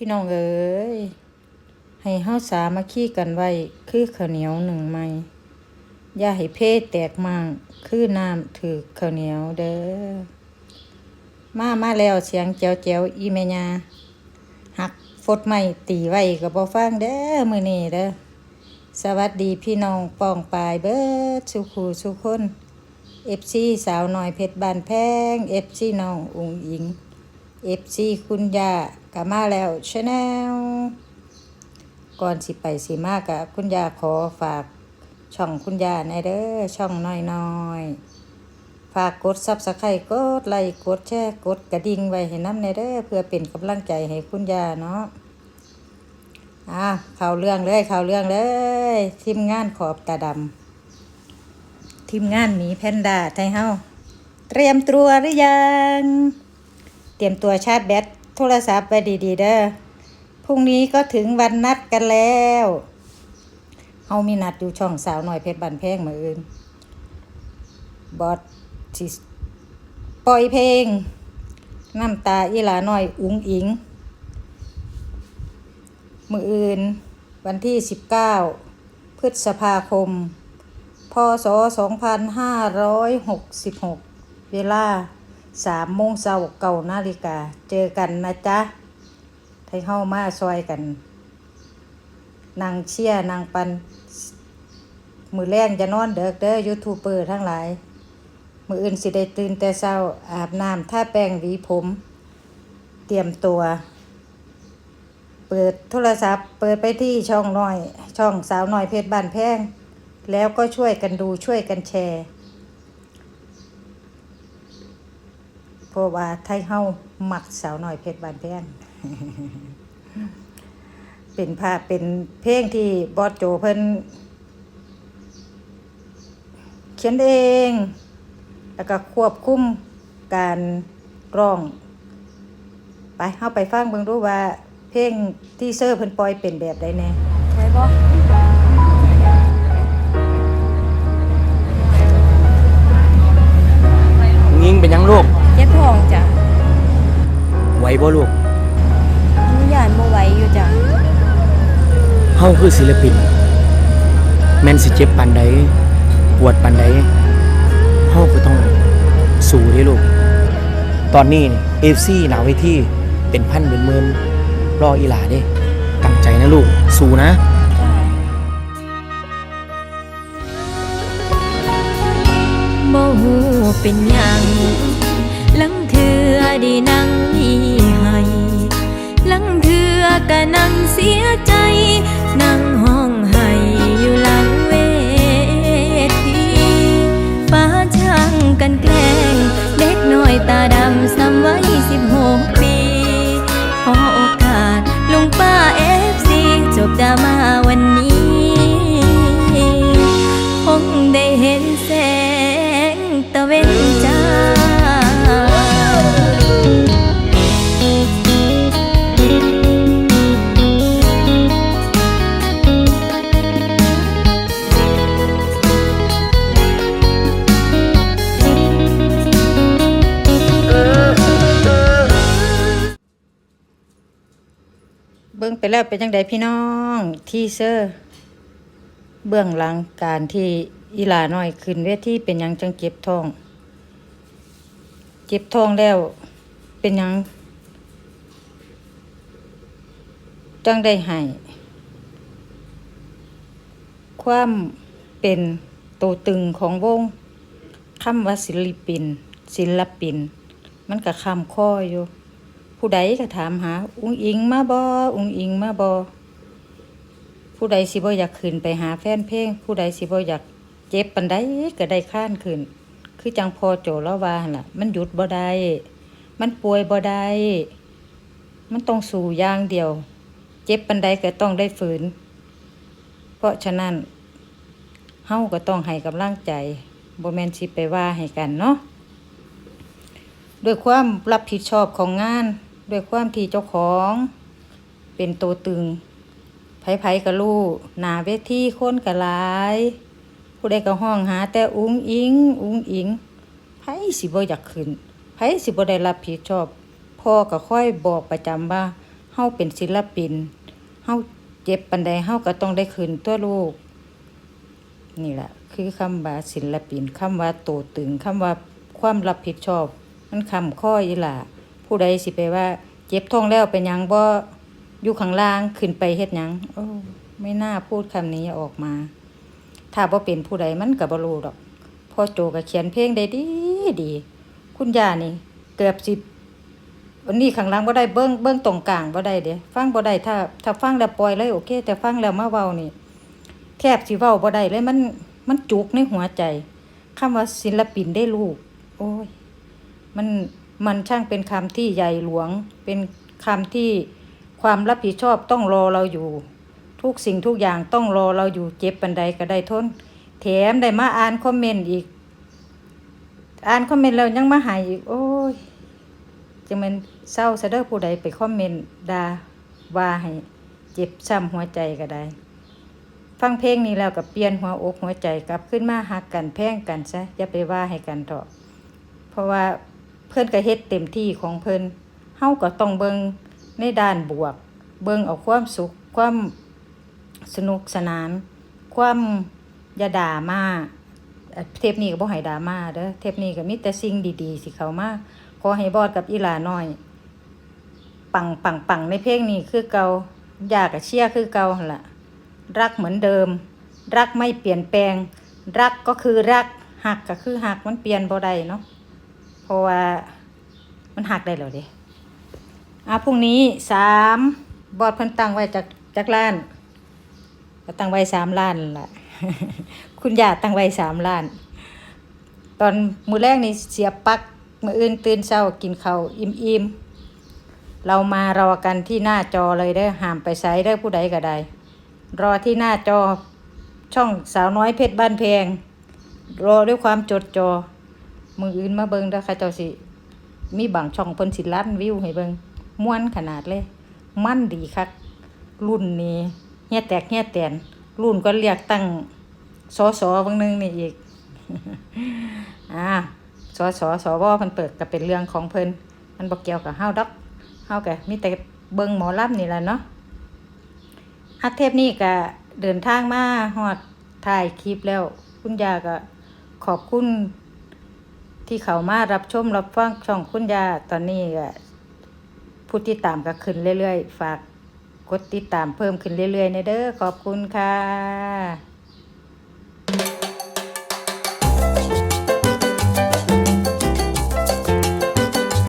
พี่น้องเอ๋ยให้เฮาสามัคคีกันไว้ คือข้าวเหนียวหนึ่งไม้อย่าให้เพศแตกมั่งคือน้ำถือข้าวเหนียวเด้อมามาแล้วเสียงแจวแจวอีแม่าหักฟดไม่ตีไว้ก็บ่ฟังเด้อมือนี้เด้อสวัสดีพี่น้องป้องปลายเบิดสุขูสุคน FC สาวน้อยเพชรบานแพง FC น้องอุงอิง FC คุณยากะมาแล้วชาแนลก่อนสิไปสิมากะคุณยาขอฝากช่องคุณยาในเด้อช่องน้อยน้อยๆ ฝากกดซับสไครต์กดไลค์กดแชร์กดกระดิ่งไว้ให้น้ำในเด้อเพื่อเป็นกำลังใจให้คุณยาเนาะอะข่าวเรื่องเลยข่าวเรื่องเลยทีมงานขอบตาดำทีมงานหมีแพนด้าไทยเฮาเตรียมตัวหรือยัง เตรียมตัวชาร์จแบตโทรศัพท์ไปดีๆเด้อพรุ่งนี้ก็ถึงวันนัดกันแล้วเฮามีนัดอยู่ช่องสาวหน่อยเพชรบันแพงมืออื่นบอสสิปล่อยเพลง น้ำตาอีหลาหน่อยอุ๋งอิง มืออื่น วันที่ 19 พฤษภาคม พศ 2566 เวลา 3โมงเช้าเก่านาฬิกา เจอกันนะจ๊ะไทยเฮามาซอยกัน นางเชียนางปัน มือแรงจะนอนเด็กเด้อยูทูบเบอร์ทั้งหลาย มืออื่นสิได้ตื่นแต่เช้าอาบน้ำท่าแป้งหวีผม เตรียมตัว เปิดโทรศัพท์ เปิดไปที่ช่องน้อย ช่องสาวน้อยเพชรบ้านแพงแล้วก็ช่วยกันดูช่วยกันแชร์ เพ ราะว่าไทยเฮาหมักสาวหน้อยเพชรบ้านแพงเป็นภาพเป็นเพลงที่บอสโจเพิ่นเขียนเอง แล้วก็ควบคุมการร้อง ไปเฮาไปฟังเบิ่งดูว่า เพลงที่เซอร์เพิ่นปล่อยเป็นแบบใดแน่ไว้บ่ วบ่ลูกหนูย่านบ่ไหวอยู่จ้ะเฮาคือศิลปิน แม่นสิเจ็บปานใดปวดปานใดเฮาก็ต้องสู้เด้ลูก ตอนนี้นี่ FC หนาเวทีเป็นพันเป็นหมื่นรออีหลาเด้ตั้งใจนะลูก สู้นะบ่ฮู้เป็นหยังลังเถือได้นั่งมีให้ลังเถือ ก็นั่งเสียใจนั่ง บิ่งไปแล้วเป็นจังไดพี่น้องที่เซอร์เบื้องหลังการที่อีหลาน้อยขึ้นเวทีเป็นยังจังเจ็บทองเจ็บทองแล้วเป็นยัง จังได้ให้ความเป็นตัวตึงของวงคำว่าศิลปิน ศิลปิน มันก็คำข้ออยู่ ผู้ใดก็ถามหา อุ้งอิงมาบออุ้งอิงมาบอผู้ใดสิบ่อยากขึ้นไปหาแฟนเพลง ผู้ใดสิบ่อยากเจ็บปันใดก็ได้ข้านขึ้น คือจังพอโจแล้วว่าหั่นล่ะ มันหยุดบ่ได้มันป่วยบ่ได้มันต้องสู่อย่างเดียว เจ็บปันใดก็ต้องได้ฝืน เพราะฉะนั้นเฮาก็ต้องให้กำลังใจบ่แมนสิไปว่าให้กันเนาะด้วยความรับผิดชอบของงาน ด้วยความที่เจ้าของ เป็นตัวตึงไผๆก็รู้หนาเวทีค้นก็หลาย ผู้ใดก็ห้องหา แต่อุ้งอิง อุ้งอิงไผสิบ่อยากขึ้นไผสิบ่ได้รับผิดชอบ พ่อก็ค่อยบอกประจำว่าเฮาเป็นศิลปินเฮาเจ็บปันใดเฮาก็ต้องได้คืนตัวลูก นี่แหละคือคำว่าศิลปินคำว่าโตตึงคำว่าความรับผิดชอบ มันคำข้ออีหล่ะ ผู้ใดสิไปว่า เจ็บท้องแล้วเป็นยังบ่อยู่ข้างล่างขึ้นไปเฮ็ดยังโอ้ไม่น่าพูดคำนี้ออกมา ถ้าบ่เป็นผู้ใดมันก็บ่รู้ดอกพ่อโจก็เขียนเพลงได้ดีดี คุณย่านี่ เกือบสิวันนี้ข้างล่างบ่ได้เบิ้งเบิ้งตรงกลางบ่ได้เด้ฟังบ่ได้ถ้า ถ้าฟังแล้วปล่อยเลยโอเค แต่ฟังแล้วมาเว้านี่แทบสิเว้าบ่ได้เลยมันมันจุกในหัวใจคำว่าศิลปินได้ลูก โอ้ย มัน มันช่างเป็นคำที่ใหญ่หลวง เป็นคำที่ความรับผิดชอบต้องรอเราอยู่ ทุกสิ่งทุกอย่างต้องรอเราอยู่เจ็บปันใดก็ได้ทนแถมได้มาอ่านคอมเมนต์อีก อ่านคอมเมนต์แล้วยังมาหายอีก โอ้ยจะเป็นเศร้าซะเด้อผู้ใดไปคอมเมนต์ด่าว่าให้เจ็บช้ำหัวใจก็ได้ ฟังเพลงนี้แล้วก็เปลี่ยนหัวอกหัวใจกลับขึ้นมาหักกันแพ่งกันซะอย่าไปว่าให้กันเถอะเพราะว่า เพิ่นก็เฮ็ดเต็มที่ของเพิ่นเฮาก็ต้องเบิงในด้านบวก เบิงเอาความสุข ความสนุกสนาน ความอย่าด่ามาเอ่อเทปนี้ก็บ่ให้ด่ามาเด้อเทปนี้ก็มีแต่สิ่งดีๆ สิเข้ามาขอให้บอดกับอีหลาน้อย ปังปังปังในเพลงนี้คือเก่าอยากกับเชียร์คือเก่าหั่นล่ะรักเหมือนเดิม รักไม่เปลี่ยนแปลง รักก็คือรักหักก็คือหักมันเปลี่ยนบ่ได้เนาะ เพราะว่ามันหักได้แล้วเด้อะพรุ่งนี้สามบอดเพิ่นตั้งไว้จากจากล้านก็ตั้งไว้สามล้านนั่นล่ะ คุณย่าตั้งไว้สามล้าน ตอนมือแรกนี่เสียปักมืออื่นตื่นเช้ากินข้าวอิ่มๆเรามารอกันที่หน้าจอเลยเด้อห้ามไปไสเด้อผู้ใดก็ได้รอที่หน้าจอช่องสาวน้อยเพชรบ้านแพง รอด้วยความจดจอ มืออื่นมาเบิงเด้อค่ะเจ้าสิ มีบางช่องเพิ่นสิล้านวิวให้เบิงม่วนขนาดเลย มั่นดีคักรุ่นนี้เฮียแตกเฮียแตน รุ่นก็เรียกตั้งสอสอบางนึงนี่อีกอ่าสอสอสอวอเพิ่นเปิดก็เป็นเรื่องของเพิ่นมันบ่เกี่ยวกับเฮาดอกเฮาก็มีแต่เบิ่งหมอลำนี่แหละเนาะอาเทปนี้ก็เดินทางมาฮอดถ่ายคลิปแล้ว คุณยาก็ขอบคุณ ที่เขามารับชมรับฟังช่องคุณยาตอนนี้ก็ผู้ติดตามก็ขึ้นเรื่อยๆ ฝากกดติดตามเพิ่มขึ้นเรื่อยๆในเด้อขอบคุณค่ะ